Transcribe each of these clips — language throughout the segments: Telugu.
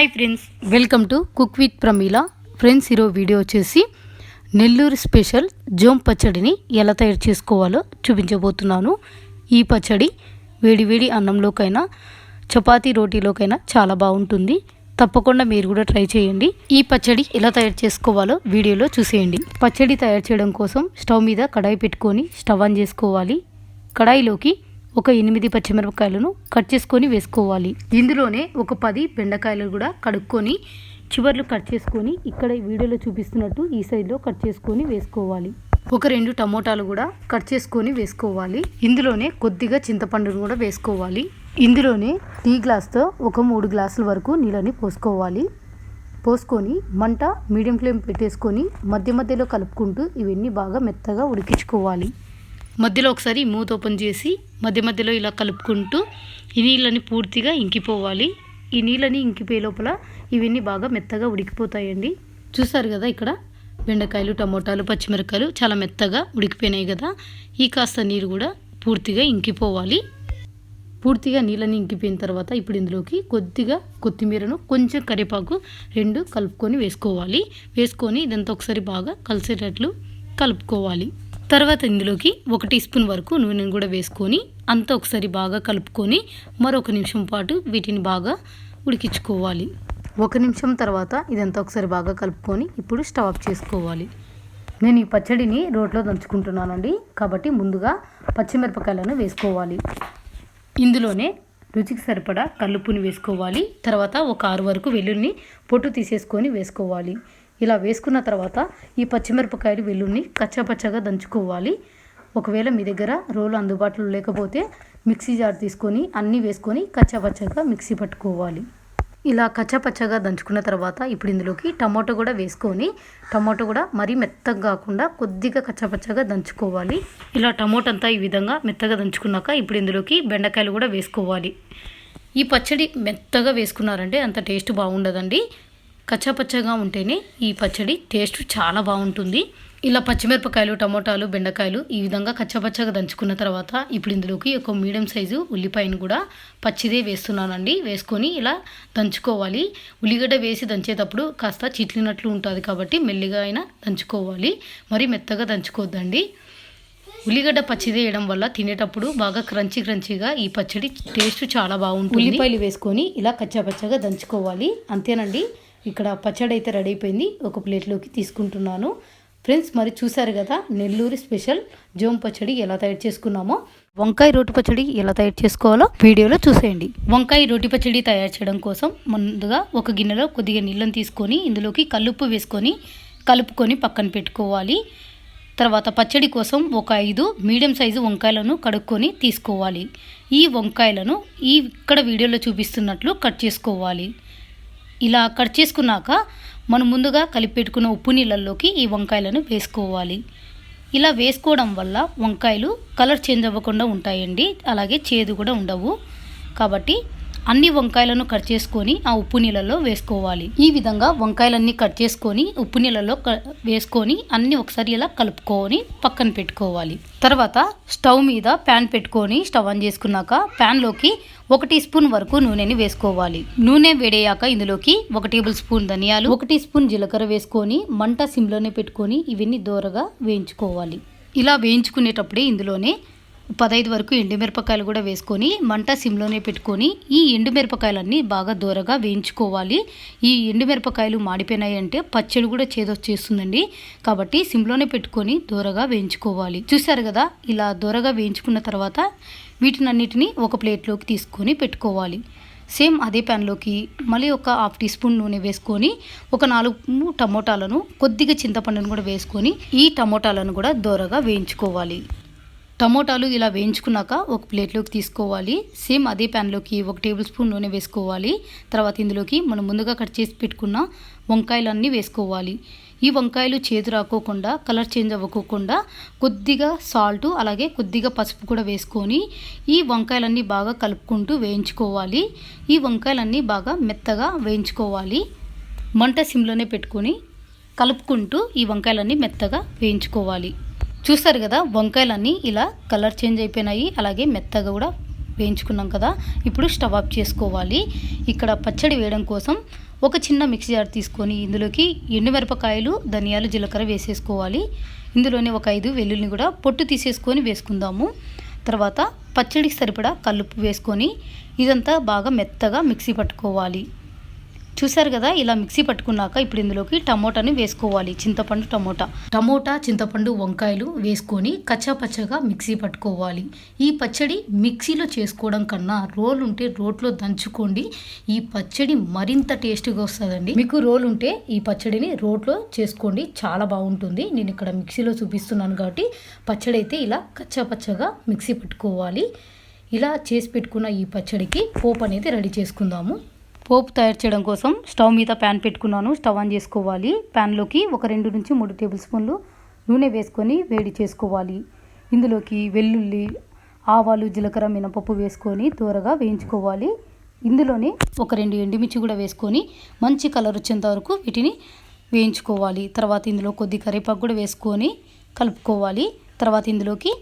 Hi friends welcome to cook with Pramila. Friends ఈరోజు వీడియో వచ్చేసి నెల్లూరు స్పెషల్ జోమ్ పచ్చడిని ఎలా తయారు చేసుకోవాలో చూపించబోతున్నాను. ఈ పచ్చడి వేడి వేడి అన్నంలోకైనా చపాతీ రోటీలోకైనా చాలా బాగుంటుంది. తప్పకుండా మీరు కూడా ట్రై చేయండి. ఈ పచ్చడి ఎలా తయారు చేసుకోవాలో వీడియోలో చూసేయండి. పచ్చడి తయారు చేయడం కోసం స్టవ్ మీద కడాయి పెట్టుకొని స్టవ్ ఆన్ చేసుకోవాలి. కడాయిలోకి ఒక ఎనిమిది పచ్చిమిరపకాయలను కట్ చేసుకొని వేసుకోవాలి. ఇందులోనే ఒక పది బెండకాయలు కూడా కడుక్కొని చివర్లు కట్ చేసుకొని ఇక్కడ వీడియోలో చూపిస్తున్నట్టు ఈ సైడ్లో కట్ చేసుకొని వేసుకోవాలి. ఒక రెండు టమోటాలు కూడా కట్ చేసుకొని వేసుకోవాలి. ఇందులోనే కొద్దిగా చింతపండును కూడా వేసుకోవాలి. ఇందులోనే టీ గ్లాస్తో ఒక మూడు గ్లాసుల వరకు నీళ్ళని పోసుకోవాలి. పోసుకొని మంట మీడియం ఫ్లేమ్ పెట్టేసుకొని మధ్య మధ్యలో కలుపుకుంటూ ఇవన్నీ బాగా మెత్తగా ఉడికించుకోవాలి. మధ్యలో ఒకసారి మూత ఓపెన్ చేసి మధ్య మధ్యలో ఇలా కలుపుకుంటూ ఈ నీళ్ళని పూర్తిగా ఇంకిపోవాలి. ఈ నీళ్ళని ఇంకిపోయే లోపల ఇవన్నీ బాగా మెత్తగా ఉడికిపోతాయండి. చూసారు కదా ఇక్కడ? బెండకాయలు టమోటాలు పచ్చిమిరపకాయలు చాలా మెత్తగా ఉడికిపోయినాయి కదా. ఈ కాస్త నీరు కూడా పూర్తిగా ఇంకిపోవాలి. పూర్తిగా నీళ్ళని ఇంకిపోయిన తర్వాత ఇప్పుడు ఇందులోకి కొద్దిగా కొత్తిమీరను కొంచెం కరివేపాకు రెండు కలుపుకొని వేసుకోవాలి. వేసుకొని ఇదంతా ఒకసారి బాగా కలిసేటట్లు కలుపుకోవాలి. తర్వాత ఇందులోకి ఒక టీ స్పూన్ వరకు నూనెను కూడా వేసుకొని అంతా ఒకసారి బాగా కలుపుకొని మరొక నిమిషం పాటు వీటిని బాగా ఉడికించుకోవాలి. ఒక నిమిషం తర్వాత ఇదంతా ఒకసారి బాగా కలుపుకొని ఇప్పుడు స్టవ్ ఆఫ్ చేసుకోవాలి. నేను ఈ పచ్చడిని రోట్లో దంచుకుంటున్నానండి. కాబట్టి ముందుగా పచ్చిమిరపకాయలను వేసుకోవాలి. ఇందులోనే రుచికి సరిపడా కల్లుప్పుని వేసుకోవాలి. తర్వాత ఒక ఆరు వరకు వెల్లుల్ని పొట్టు తీసేసుకొని వేసుకోవాలి. ఇలా వేసుకున్న తర్వాత ఈ పచ్చిమిరపకాయలు వెల్లుల్ని కచ్చాపచ్చగా దంచుకోవాలి. ఒకవేళ మీ దగ్గర రోలు అందుబాటులో లేకపోతే మిక్సీ జార్ తీసుకొని అన్నీ వేసుకొని కచ్చాపచ్చగా మిక్సీ పట్టుకోవాలి. ఇలా కచ్చాపచ్చగా దంచుకున్న తర్వాత ఇప్పుడు ఇందులోకి టమాటో కూడా వేసుకొని టమాటో కూడా మరీ మెత్తగా కాకుండా కొద్దిగా కచ్చాపచ్చగా దంచుకోవాలి. ఇలా టమాటో అంతా ఈ విధంగా మెత్తగా దంచుకున్నాక ఇప్పుడు ఇందులోకి బెండకాయలు కూడా వేసుకోవాలి. ఈ పచ్చడి మెత్తగా వేసుకున్నారంటే అంత టేస్ట్ బాగుండదండి. కచ్చాపచ్చగా ఉంటేనే ఈ పచ్చడి టేస్ట్ చాలా బాగుంటుంది. ఇలా పచ్చిమిరపకాయలు టమోటాలు బెండకాయలు ఈ విధంగా కచ్చాపచ్చగా దంచుకున్న తర్వాత ఇప్పుడు ఇందులోకి ఒక మీడియం సైజు ఉల్లిపాయను కూడా పచ్చిదే వేస్తున్నానండి. వేసుకొని ఇలా దంచుకోవాలి. ఉల్లిగడ్డ వేసి దంచేటప్పుడు కాస్త చిట్లినట్లు ఉంటుంది కాబట్టి మెల్లిగా అయినా దంచుకోవాలి. మరి మెత్తగా దంచుకోవద్దండి ఉల్లిగడ్డ పచ్చిది వేయడం వల్ల తినేటప్పుడు బాగా క్రంచీ క్రంచీగా ఈ పచ్చడి టేస్ట్ చాలా బాగుంటుంది. ఉల్లిపాయలు వేసుకొని ఇలా కచ్చాపచ్చగా దంచుకోవాలి. అంతేనండి. ఇక్కడ పచ్చడి అయితే రెడీ అయిపోయింది. ఒక ప్లేట్లోకి తీసుకుంటున్నాను. ఫ్రెండ్స్ మరి చూసారు కదా నెల్లూరు స్పెషల్ జోమ్ పచ్చడి ఎలా తయారు చేసుకున్నామో. వంకాయ రోటి పచ్చడి ఎలా తయారు చేసుకోవాలో వీడియోలో చూసేయండి. వంకాయ రోటి పచ్చడి తయారు చేయడం కోసం ముందుగా ఒక గిన్నెలో కొద్దిగా నీళ్ళని తీసుకొని ఇందులోకి కల్లుప్పు వేసుకొని కలుపుకొని పక్కన పెట్టుకోవాలి. తర్వాత పచ్చడి కోసం ఒక ఐదు మీడియం సైజు వంకాయలను కడుక్కొని తీసుకోవాలి. ఈ వంకాయలను ఈ ఇక్కడ వీడియోలో చూపిస్తున్నట్లు కట్ చేసుకోవాలి. ఇలా కట్ చేసుకున్నాక మనం ముందుగా కలిపి పెట్టుకున్న ఉప్పు నీళ్ళల్లోకి ఈ వంకాయలను వేసుకోవాలి. ఇలా వేసుకోవడం వల్ల వంకాయలు కలర్ చేంజ్ అవ్వకుండా ఉంటాయండి. అలాగే చేదు కూడా ఉండవు. కాబట్టి అన్ని వంకాయలను కట్ చేసుకొని ఆ ఉప్పు నీళ్ళలో వేసుకోవాలి. ఈ విధంగా వంకాయలన్నీ కట్ చేసుకొని ఉప్పు నీళ్ళలో వేసుకొని అన్ని ఒకసారి ఇలా కలుపుకొని పక్కన పెట్టుకోవాలి. తర్వాత స్టవ్ మీద ప్యాన్ పెట్టుకొని స్టవ్ ఆన్ చేసుకున్నాక ప్యాన్లోకి ఒక టీ స్పూన్ వరకు నూనెని వేసుకోవాలి. నూనె వేడయ్యాక ఇందులోకి ఒక టేబుల్ స్పూన్ ధనియాలు ఒక టీ స్పూన్ జీలకర్ర వేసుకొని మంట సిమ్లోనే పెట్టుకొని ఇవన్నీ దోరగా వేయించుకోవాలి. ఇలా వేయించుకునేటప్పుడే ఇందులోనే పదహైదు వరకు ఎండుమిరపకాయలు కూడా వేసుకొని మంట సిమ్లోనే పెట్టుకొని ఈ ఎండుమిరపకాయలన్నీ బాగా దూరగా వేయించుకోవాలి. ఈ ఎండుమిరపకాయలు మాడిపోయినాయి అంటే పచ్చడి కూడా చేదొచ్చేస్తుందండి కాబట్టి సిమ్లోనే పెట్టుకొని దూరగా వేయించుకోవాలి. చూసారు కదా ఇలా దూరగా వేయించుకున్న తర్వాత వీటినన్నిటిని ఒక ప్లేట్లోకి తీసుకొని పెట్టుకోవాలి. సేమ్ అదే ప్యాన్లోకి మళ్ళీ ఒక హాఫ్ టీ స్పూన్ నూనె వేసుకొని ఒక నాలుగు టమోటాలను కొద్దిగా చింతపండును కూడా వేసుకొని ఈ టమోటాలను కూడా దూరగా వేయించుకోవాలి. టమోటాలు ఇలా వేయించుకున్నాక ఒక ప్లేట్లోకి తీసుకోవాలి. సేమ్ అదే ప్యాన్లోకి ఒక టేబుల్ స్పూన్ నూనె వేసుకోవాలి. తర్వాత ఇందులోకి మనం ముందుగా కట్ చేసి పెట్టుకున్న వంకాయలన్నీ వేసుకోవాలి. ఈ వంకాయలు చేదు రాకోకుండా కలర్ చేంజ్ అవ్వకోకుండా కొద్దిగా సాల్ట్ అలాగే కొద్దిగా పసుపు కూడా వేసుకొని ఈ వంకాయలన్నీ బాగా కలుపుకుంటూ వేయించుకోవాలి. ఈ వంకాయలన్నీ బాగా మెత్తగా వేయించుకోవాలి. మంట సిమ్లోనే పెట్టుకొని కలుపుకుంటూ ఈ వంకాయలన్నీ మెత్తగా వేయించుకోవాలి. చూస్తారు కదా వంకాయలన్నీ ఇలా కలర్ చేంజ్ అయిపోయినాయి అలాగే మెత్తగా కూడా వేయించుకున్నాం కదా. ఇప్పుడు స్టవ్ ఆఫ్ చేసుకోవాలి. ఇక్కడ పచ్చడి వేయడం కోసం ఒక చిన్న మిక్సీ జార్ తీసుకొని ఇందులోకి ఎండుమిరపకాయలు ధనియాలు జీలకర్ర వేసేసుకోవాలి. ఇందులోనే ఒక ఐదు వెల్లుల్ని కూడా పొట్టు తీసేసుకొని వేసుకుందాము. తర్వాత పచ్చడికి సరిపడా కలుపు వేసుకొని ఇదంతా బాగా మెత్తగా మిక్సీ పట్టుకోవాలి. చూసారు కదా ఇలా మిక్సీ పట్టుకున్నాక ఇప్పుడు ఇందులోకి టమోటాని వేసుకోవాలి. చింతపండు టమోటా. టమోటా చింతపండు వంకాయలు వేసుకొని కచ్చా పచ్చగా మిక్సీ పట్టుకోవాలి. ఈ పచ్చడి మిక్సీలో చేసుకోవడం కన్నా రోల్ ఉంటే రోట్లో దంచుకోండి. ఈ పచ్చడి మరింత టేస్ట్గా వస్తుందండి. మీకు రోల్ ఉంటే ఈ పచ్చడిని రోట్లో చేసుకోండి. చాలా బాగుంటుంది. నేను ఇక్కడ మిక్సీలో చూపిస్తున్నాను కాబట్టి పచ్చడి అయితే ఇలా కచ్చాపచ్చగా మిక్సీ పట్టుకోవాలి. ఇలా చేసి పెట్టుకున్న ఈ పచ్చడికి పోపు అనేది రెడీ చేసుకుందాము. పోపు తయారు చేయడం కోసం స్టవ్ మీద ప్యాన్ పెట్టుకున్నాను. స్టవ్ ఆన్ చేసుకోవాలి. ప్యాన్లోకి ఒక రెండు నుంచి మూడు టేబుల్ స్పూన్లు నూనె వేసుకొని వేడి చేసుకోవాలి. ఇందులోకి వెల్లుల్లి ఆవాలు జీలకర్ర మినపప్పు వేసుకొని త్వరగా వేయించుకోవాలి. ఇందులోనే ఒక రెండు ఎండుమిర్చి కూడా వేసుకొని మంచి కలర్ వచ్చేంత వరకు వీటిని వేయించుకోవాలి. తర్వాత ఇందులో కొద్ది కరివేపాకు కూడా వేసుకొని కలుపుకోవాలి. తర్వాత ఇందులోకి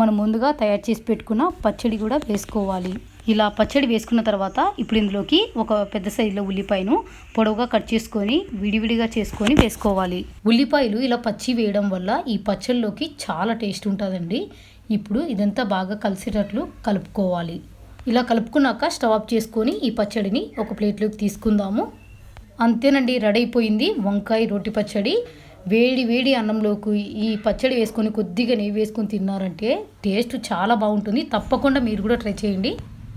మనం ముందుగా తయారు చేసి పెట్టుకున్న పచ్చడి కూడా వేసుకోవాలి. ఇలా పచ్చడి వేసుకున్న తర్వాత ఇప్పుడు ఇందులోకి ఒక పెద్ద సైజులో ఉల్లిపాయను పొడవుగా కట్ చేసుకొని విడివిడిగా చేసుకొని వేసుకోవాలి. ఉల్లిపాయలు ఇలా పచ్చి వేయడం వల్ల ఈ పచ్చడిలోకి చాలా టేస్ట్ ఉంటుందండి. ఇప్పుడు ఇదంతా బాగా కలిసేటట్లు కలుపుకోవాలి. ఇలా కలుపుకున్నాక స్టవ్ ఆఫ్ చేసుకొని ఈ పచ్చడిని ఒక ప్లేట్లోకి తీసుకుందాము. అంతేనండి రెడీ అయిపోయింది వంకాయ రొట్టి పచ్చడి. వేడి వేడి అన్నంలోకి ఈ పచ్చడి వేసుకొని కొద్దిగా నెయ్యి వేసుకొని తిన్నారంటే టేస్ట్ చాలా బాగుంటుంది. తప్పకుండా మీరు కూడా ట్రై చేయండి.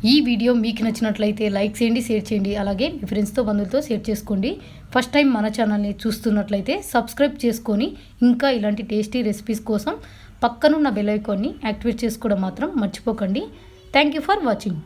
ఈ వీడియో మీకు నచ్చినట్లయితే లైక్ చేయండి షేర్ చేయండి అలాగే మీ ఫ్రెండ్స్తో బంధువులతో షేర్ చేసుకోండి. ఫస్ట్ టైం మన ఛానల్ని చూస్తున్నట్లయితే సబ్స్క్రైబ్ చేసుకొని ఇంకా ఇలాంటి టేస్టీ రెసిపీస్ కోసం పక్కనున్న బెల్ ఐకాన్ని యాక్టివేట్ చేసుకోవడం మాత్రం మర్చిపోకండి. Thank you for watching